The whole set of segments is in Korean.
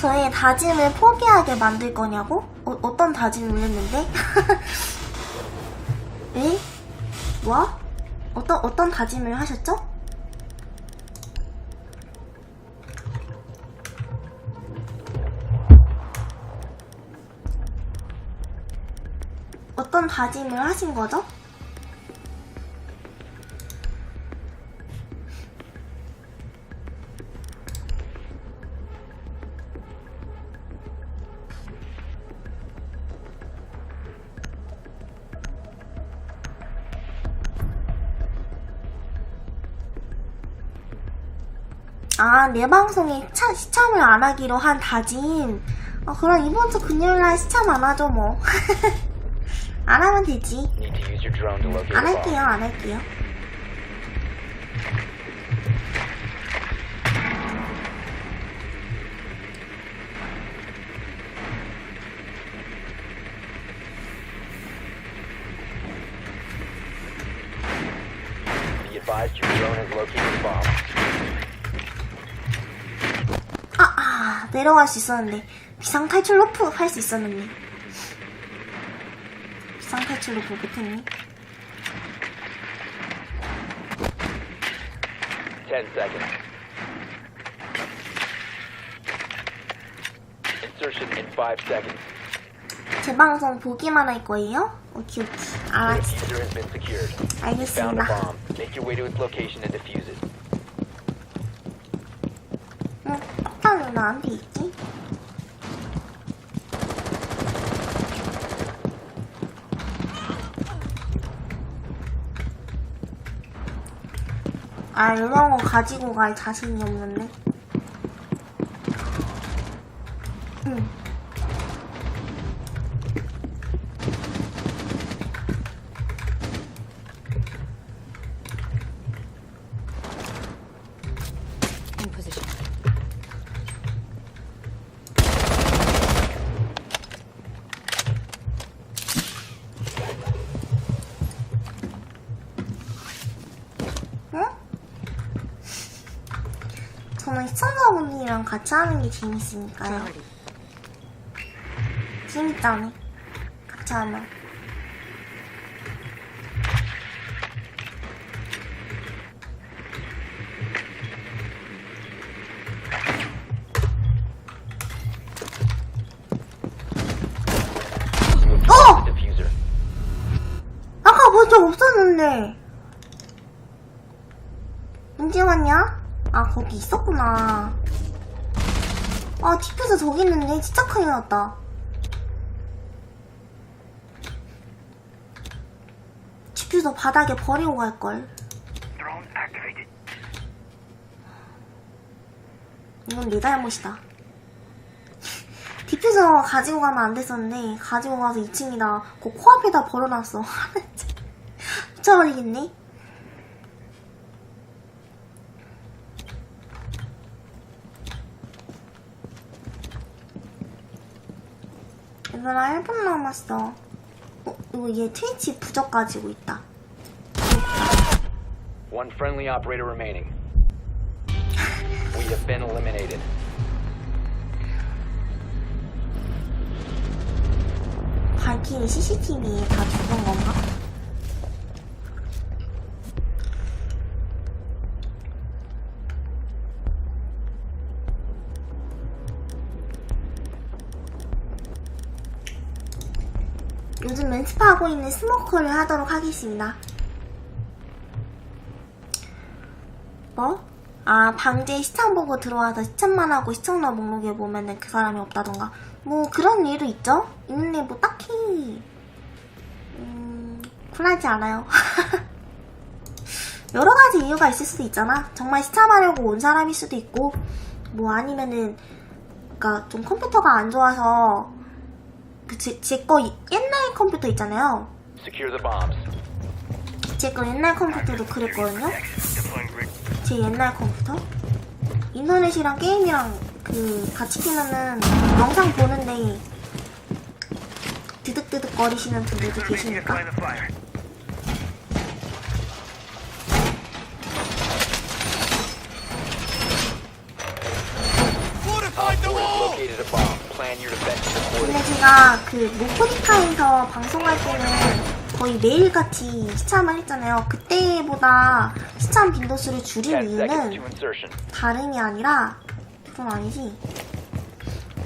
저의 다짐을 포기하게 만들 거냐고? 어, 어떤 다짐을 했는데? 에? 뭐? 어떤, 어떤 다짐을 하셨죠? 어떤 다짐을 하신 거죠? 아, 내 방송에 차, 시참을 안 하기로 한 다짐. 어, 그럼 이번 주 금요일 날 시참 안 하죠, 뭐. 안 하면 되지. 안 할게요. 안 할게요. 아, 내려갈 수 있었는데. 비상 탈출 로프 할 수 있었는데. 비상 탈출 로프 못했니? 10 seconds. Insertion in 5 seconds. 제 방송 보기만 할 거예요? 오케이, 오케이. The 알았어. diffuser has been secured. Found a 알겠습니다. bomb. Make your way to its location and defuse it. 응, 폭탄 왜 나한테 있지? 아, 이런 거 가지고 갈 자신이 없는데. 저는 시청자분들이랑 같이 하는 게 재밌으니까요. 재밌다네. 같이 하면. 저 저기 있는데 진짜 큰일 났다. 디퓨저 바닥에 버리고 갈걸. 이건 내 잘못이다. 디퓨저 가지고 가면 안 됐었는데, 가지고 가서 2층이다. 그 코앞에다 버려놨어. 미쳐버리겠네. 얘들아 1분 남았어. 어, 이거 얘 트위치 부적 가지고 있다. One friendly operator remaining. We have been eliminated. 발키리 CCTV에 다 죽은 건가? 요즘 연습하고 있는 스모커를 하도록 하겠습니다. 뭐? 아, 방제 시청 보고 들어와서 시청만 하고 시청자 목록에 보면은 그 사람이 없다던가. 뭐, 그런 일도 있죠? 있는데 뭐 딱히, 음, 쿨하지 않아요. 여러 가지 이유가 있을 수도 있잖아. 정말 시참하려고 온 사람일 수도 있고, 뭐 아니면은, 그니까 좀 컴퓨터가 안 좋아서, 그, 제, 제거 옛날 컴퓨터 있잖아요. 제 거 옛날 컴퓨터도 그랬거든요. 제 옛날 컴퓨터. 인터넷이랑 게임이랑 그 같이 키면은 영상 보는데 드득드득 거리시는 분들도 계시니까. Op 4 has located plan your defenses 근데. 제가 그 모코니카에서 방송할 때는 거의 매일같이 시참을 했잖아요. 그때보다 시참 빈도수를 줄인 10 seconds 이유는. 다름이 아니라 그건 아니지.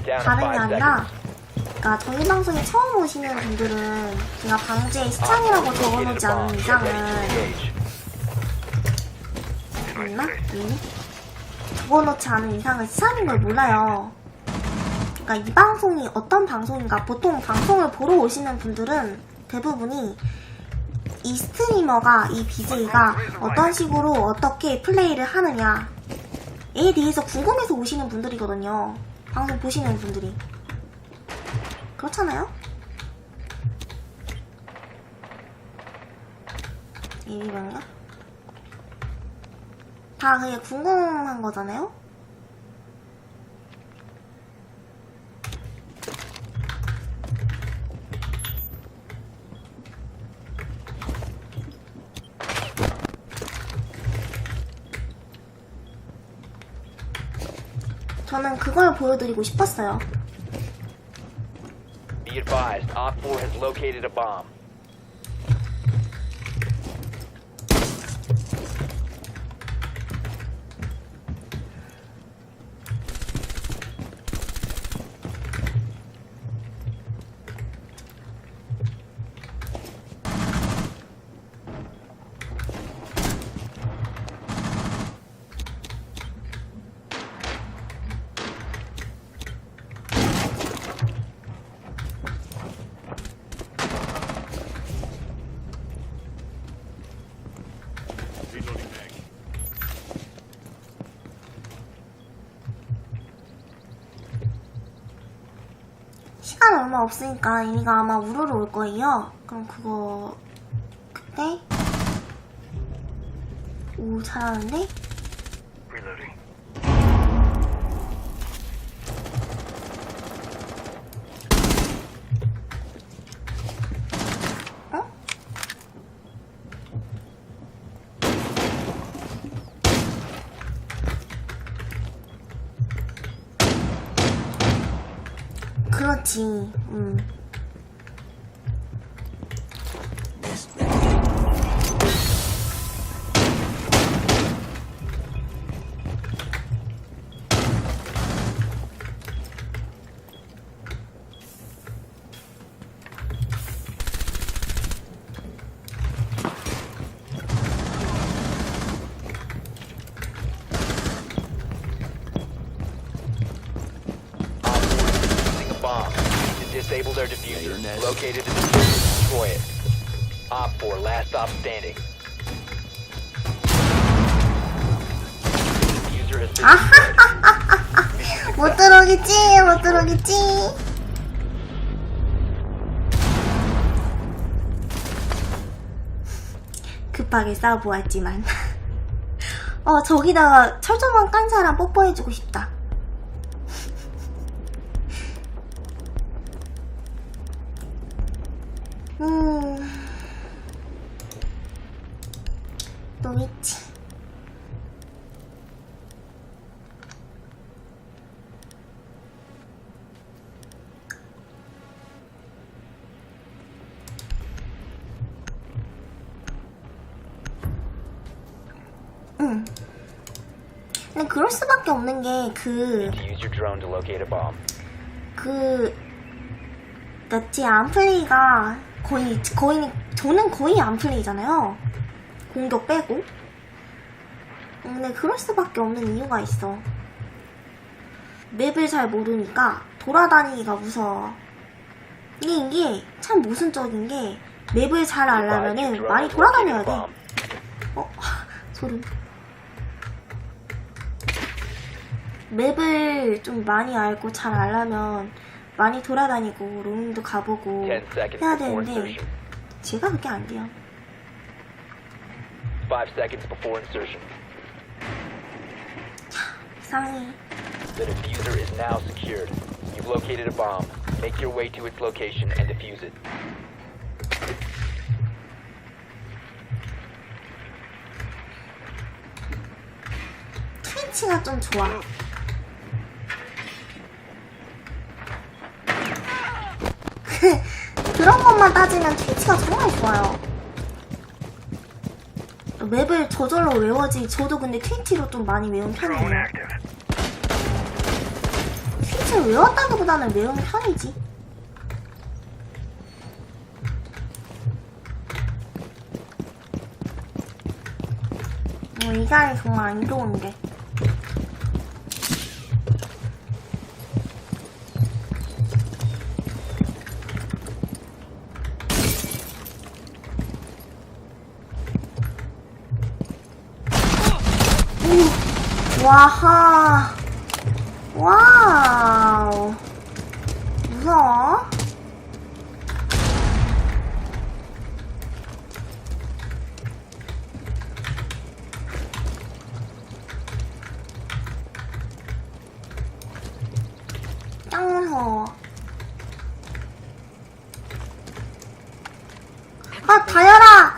다름이 5 아니라. 그러니까 저희 방송에 처음 오시는 분들은 제가 방지에 시참이라고 적어놓지 않은 이상은 맞나? 아니네? 적어놓지 않은 이상은 시참인 걸 몰라요. 그러니까 이 방송이 어떤 방송인가 보통 방송을 보러 오시는 분들은 대부분이 이 스트리머가 이 BJ가 어떤 식으로 어떻게 플레이를 하느냐에 대해서 궁금해서 오시는 분들이거든요. 방송 보시는 분들이. 그렇잖아요? 일이런가? 다 그게 궁금한 거잖아요? 그걸 보여드리고 싶었어요. Be advised, Op 4 has located a bomb. 없으니까 얘네가 아마 우르르 올 거예요. 그럼 그거 그때 오 잘하는데? 그렇지. 음. 못 들어오겠지? 급하게 싸워보았지만. 어, 저기다가 철조망 깐 사람 뽀뽀해주고 싶다. 음. 또 있지. 응. 근데 그럴 수밖에 없는 게 그, To use your drone to locate a 그, 그니까 제 암플레이가 거의, 거의, 저는 거의 암플레이잖아요. 공격 빼고. 근데 그럴 수밖에 없는 이유가 있어. 맵을 잘 모르니까 돌아다니기가 무서워. 이게, 이게 참 모순적인 게 맵을 잘 알려면은 많이 돌아다녀야 돼. 어, 소름. 맵을 좀 많이 알고 잘 알려면 많이 돌아다니고 로밍도 가보고 10 seconds 해야 되는데. 제가 그게 안 돼요. 5 seconds before insertion. 이상해. The diffuser is now secured. You've located a bomb. Make your way to its location and defuse it. 트위치가 좀 좋아. 맵으로만 따지면 트위치가 정말 좋아요. 맵을 저절로 외워지. 저도 근데 트위치로 좀 많이 외운 편이에요. 트위치를 외웠다기보다는 외운 편이지. 뭐, 이 자리 정말 안 좋은데. 와하. 와우. 무서워. 짱 무서워. 아, 다열아!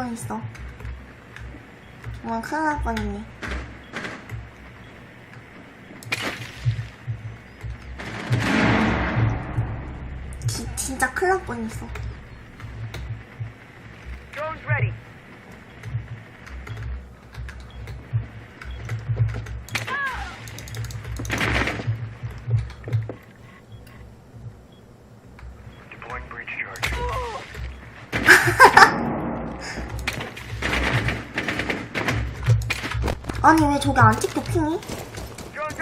뻔했어. 정말 큰일 날 뻔했네. 기, 진짜 큰일 날 뻔했어. 아니, 왜 저게 안 찍혀, 핑이?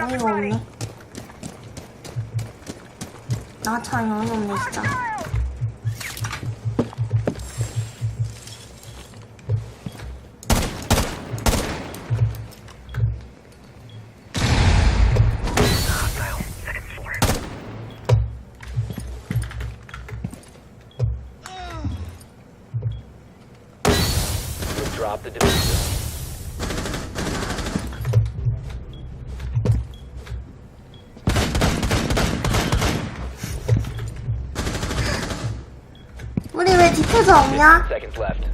어이가. 없네. 나참 어이가 없네, 진짜. Left.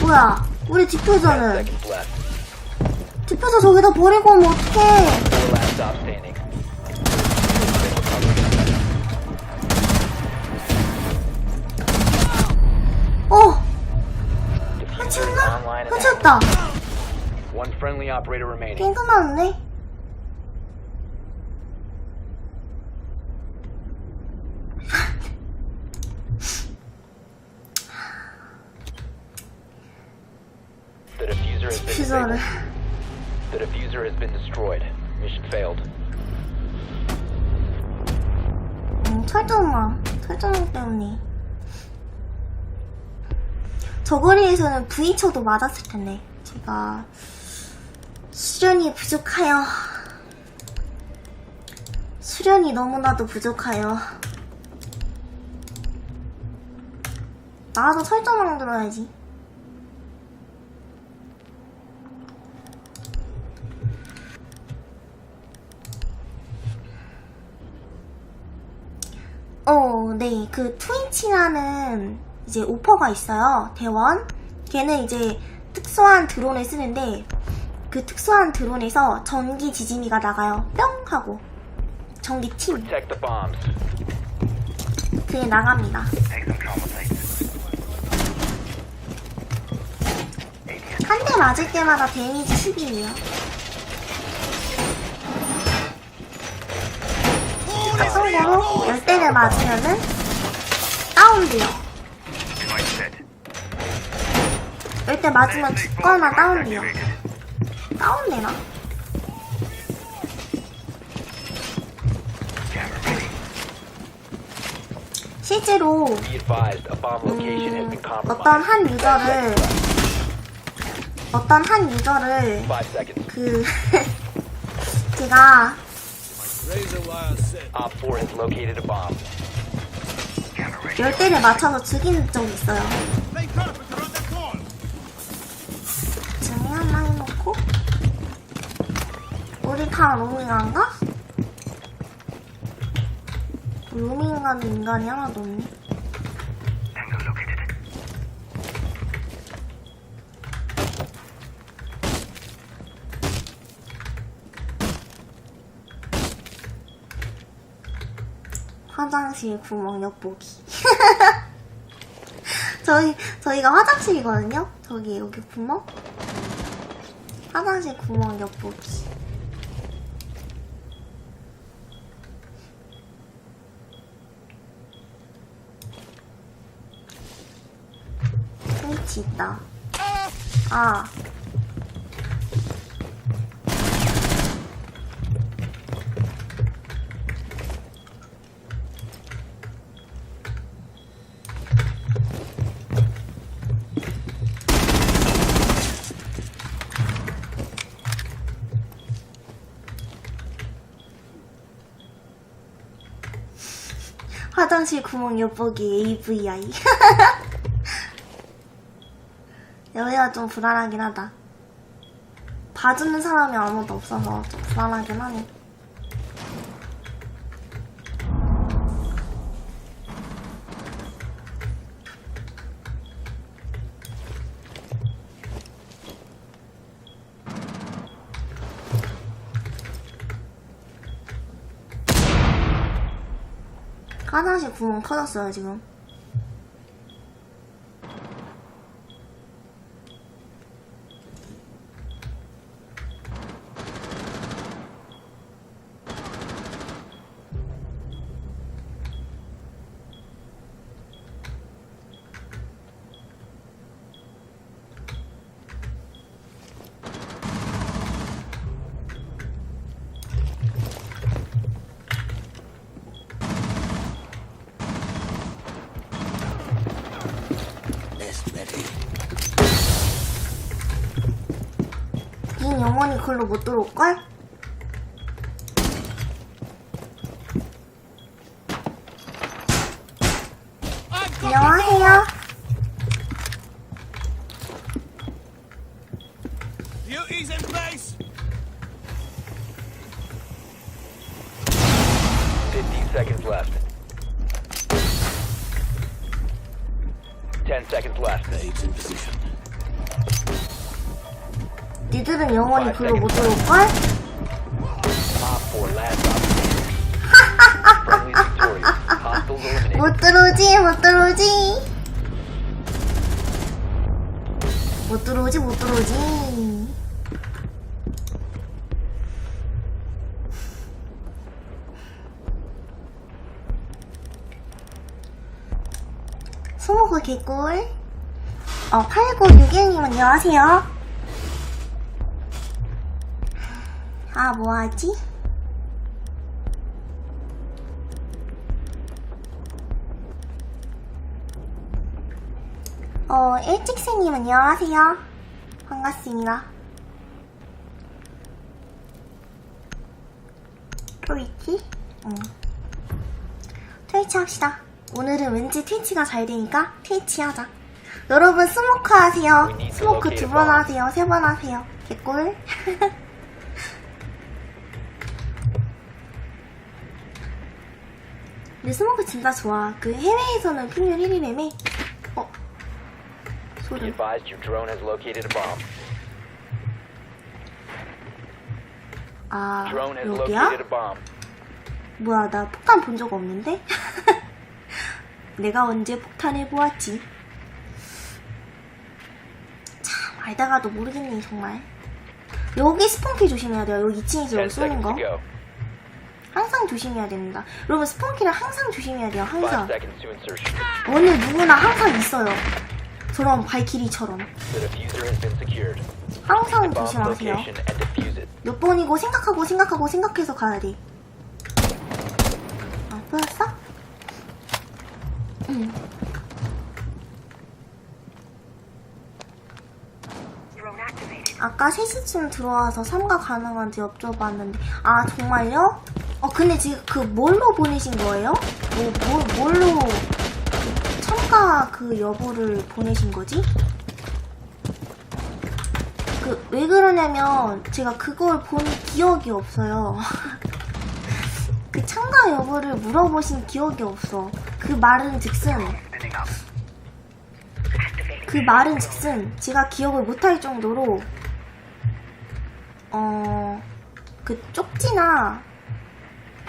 뭐야? 우리 left. 디퓨저 저기다 버리고 오면 어떡해? 어! Friendly operator remaining. 게 쳐도 맞았을 텐데. 제가 수련이 부족하여. 수련이 너무나도 부족하여. 나도 철조망 들어야지. 어, 네. 그 트윈치라는 이제 오퍼가 있어요. 대원. 걔는 이제 특수한 드론을 쓰는데 그 특수한 드론에서 전기 지진이가 나가요. 뿅 하고 전기 bombs. 그게 나갑니다. 한 대 맞을 때마다 데미지 10이에요. 참고로 10대를 맞으면은 다운돼요. 10대 맞으면 죽거나 다운돼요. 다운되나? 실제로 음, 어떤. 한 유저를 어떤 한 유저를. 그 제가 Op 4 has located a bomb. Camera ready. 열대를 맞춰서 죽인 적이 있어요. 우리 다 로밍한가? 로밍한 인간이 하나도 없네. 화장실 구멍 옆보기. 저희, 저희가 화장실이거든요? 저기, 여기 구멍? 화장실 구멍 옆보기. 스위치 있다. 아. 화장실 구멍 엿보기 AVI. 여기가 좀 불안하긴 하다. 봐주는 사람이 아무도 없어서 좀 불안하긴 하네. 화장실 구멍 터졌어요, 지금. 영원히 글로 못 들어올걸? 글로 못 들어올걸? Op 4 last op. Friendly victorious. Hostiles eliminated. 못 들어오지, 못 들어오지. 못 들어오지, 못 들어오지. 스모그 개꿀. 어, 8961님 안녕하세요. 아, 뭐하지? 어, 일직생님 안녕하세요. 반갑습니다. 트위치? 응. 트위치 합시다. 오늘은 왠지 트위치가 잘 되니까 트위치 하자. 여러분 스모크 하세요. 스모크 두 번 하세요. 세 번 하세요. 개꿀. 근데 스모크 진짜 좋아. 그 해외에서는 평균 1위라며. 어? 소리. 아, 여기야? 뭐야, 나 폭탄 본 적 없는데? 내가 언제 폭탄을 보았지? 참, 알다가도 모르겠네, 정말. 여기 스폰키 조심해야 돼요. 여기 2층에서 10 여기 쏘는 거. 항상 조심해야 됩니다. 여러분, 스폰키를 항상 조심해야 돼요, 5 항상. 어느 누구나 항상 있어요. 저런 발키리처럼. 항상 조심하세요. 몇 번이고 생각하고 생각하고 생각해서 가야 돼. 아, 보였어? 응. 아까 3시쯤 들어와서 삼가 가능한지 여쭤봤는데, 아, 정말요? 어, 근데 지금 그 뭘로 보내신 거예요? 뭐, 뭐, 뭘로 참가 그 여부를 보내신 거지? 그, 왜 그러냐면, 제가 그걸 본 기억이 없어요. 그 참가 여부를 물어보신 기억이 없어. 그 말은 즉슨. 그 말은 즉슨 제가 기억을 못할 정도로 어 그 쪽지나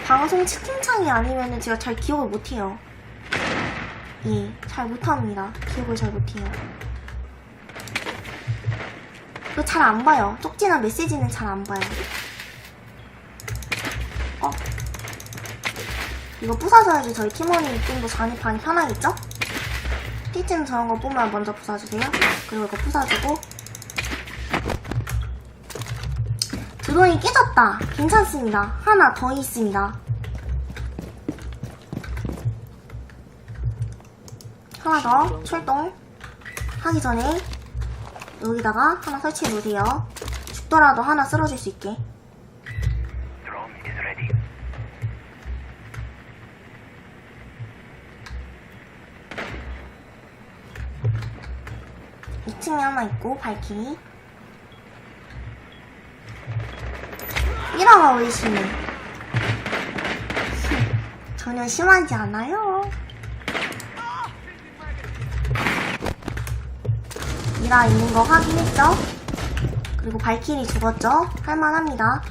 방송 채팅창이 아니면 은 제가 잘 기억을 못해요. 예, 잘 못합니다. 기억을 잘 못해요. 그거 잘 안 봐요. 쪽지나 메시지는 잘 안 봐요. 어? 이거 부사줘야지 저희 팀원이 좀 더 잔입하기 편하겠죠? 삐쯤 저런 거 보면 먼저 부사주세요. 그리고 이거 부사주고 드론이 깨졌다. 괜찮습니다. 하나 더 있습니다. 하나 더 출동 하기 전에 여기다가 하나 설치해 놓으세요. 죽더라도 하나 쓰러질 수 있게. Drone is ready. 이층에 하나 있고 발키리. 미라가 왜 심해? 전혀 심하지 않아요. 미라 있는 거 확인했죠? 그리고 발키리 죽었죠? 할만합니다.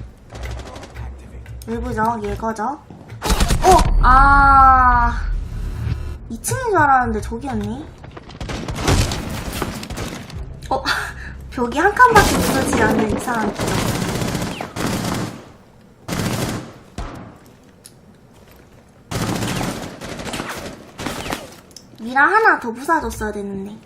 외부적 예거죠? 어! 아... 2층인 줄 알았는데 저기였네. 어, 벽이 한 칸밖에 부서지지 않는 이상한 기억. 미라 하나 더 부사줬어야 됐는데.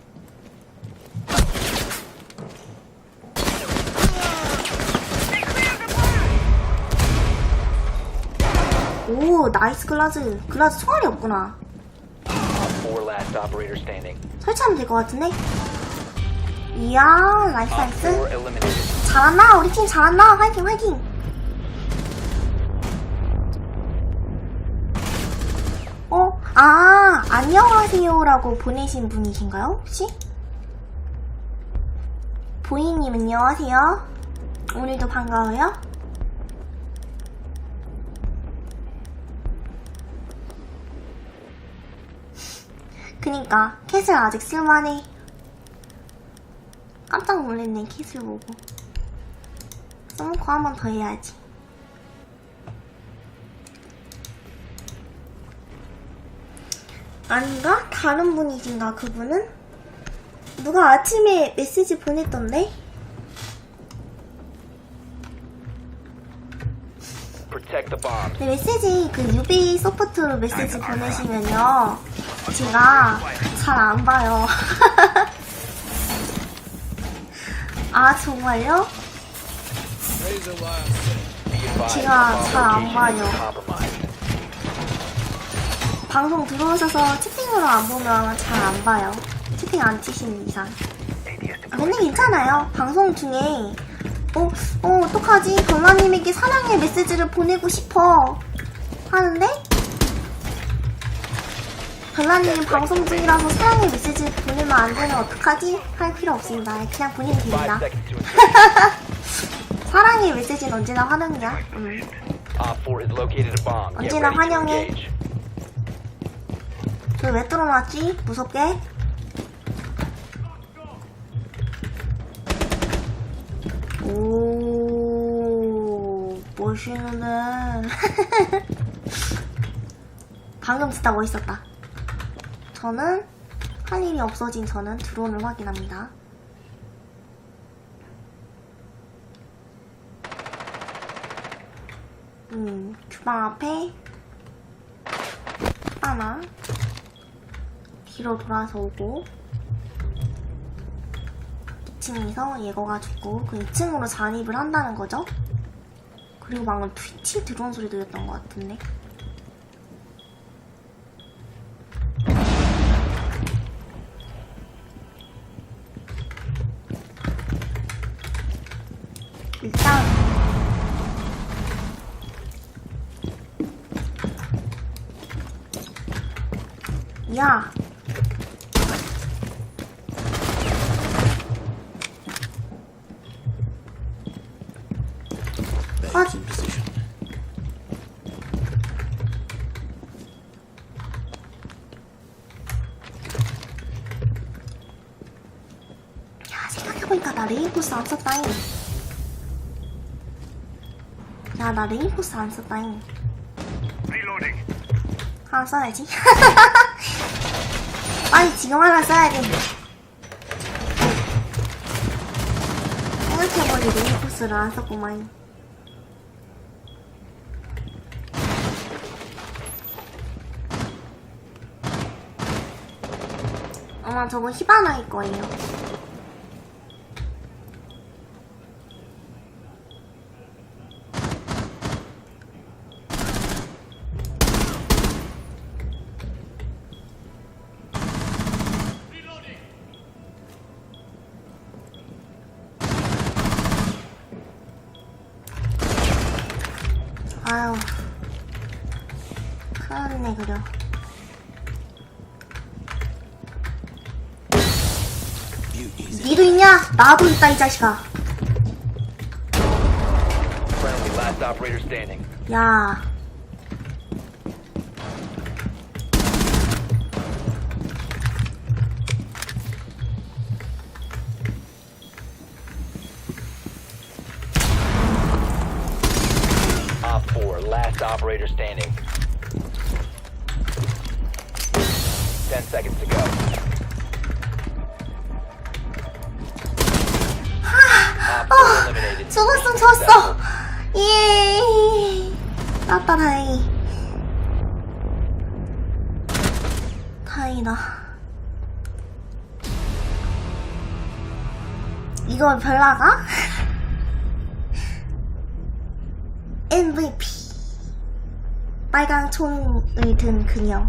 오, 나이스 글라즈. 글라즈 총알이 없구나. 설치하면 될 것 같은데? 이야, 나이스, 나이스. 4 eliminated. 잘한다 우리 팀 잘한다 화이팅 화이팅 어? 아 안녕하세요라고 보내신 분이신가요 혹시? 보이님 안녕하세요. 오늘도 반가워요. 그니까 캣을 아직 쓸만해. 깜짝 놀랐네 킷을 보고. 써놓고 한 번 더 해야지 아닌가? 다른 분이신가 그분은? 누가 아침에 메시지 보냈던데? 네, 메시지 그 UB 소프트로 메시지 보내시면요 제가 잘 안 봐요 아 정말요? 제가 잘 안 봐요. 방송 들어오셔서 채팅으로 안 보면 잘 안 봐요. 채팅 안 치시는 이상. 아, 근데 괜찮아요. 방송 중에 어, 어, 어떡하지? 건마님에게 사랑의 메시지를 보내고 싶어. 하는데 별나님 방송 중이라서 사랑의 메시지 보내면 안 되면 어떡하지? 할 필요 없습니다. 그냥 보내면 됩니다. 사랑의 메시지는 언제나 환영이야. 음. Op 4 has located a bomb. Get 언제나 환영해. Engage. 저왜 뚫어놨지? 무섭게? 오, 멋있는데. 방금 진짜 멋있었다. 저는 할 일이 없어진 저는 드론을 확인합니다. 음, 주방 앞에 하나 뒤로 돌아서 오고 2층에서 예거가 죽고 그 2층으로 잔입을 한다는 거죠. 그리고 방금 트위치 드론 소리 들렸던 것 같은데. 일단 야 썼다잉. 야, 나 레인포스 안 썼다잉. 하나 써야지. 빨리 지금 하나 써야 돼. 생각해보니 레이코스를 안 썼구만. 아마 저거 히바나일 거예요. 나도 있다, 이 자식아. Friendly, last operator standing. 야. Op 4, last operator standing. 이거 별나가? MVP. 빨강 총을 든 그녀.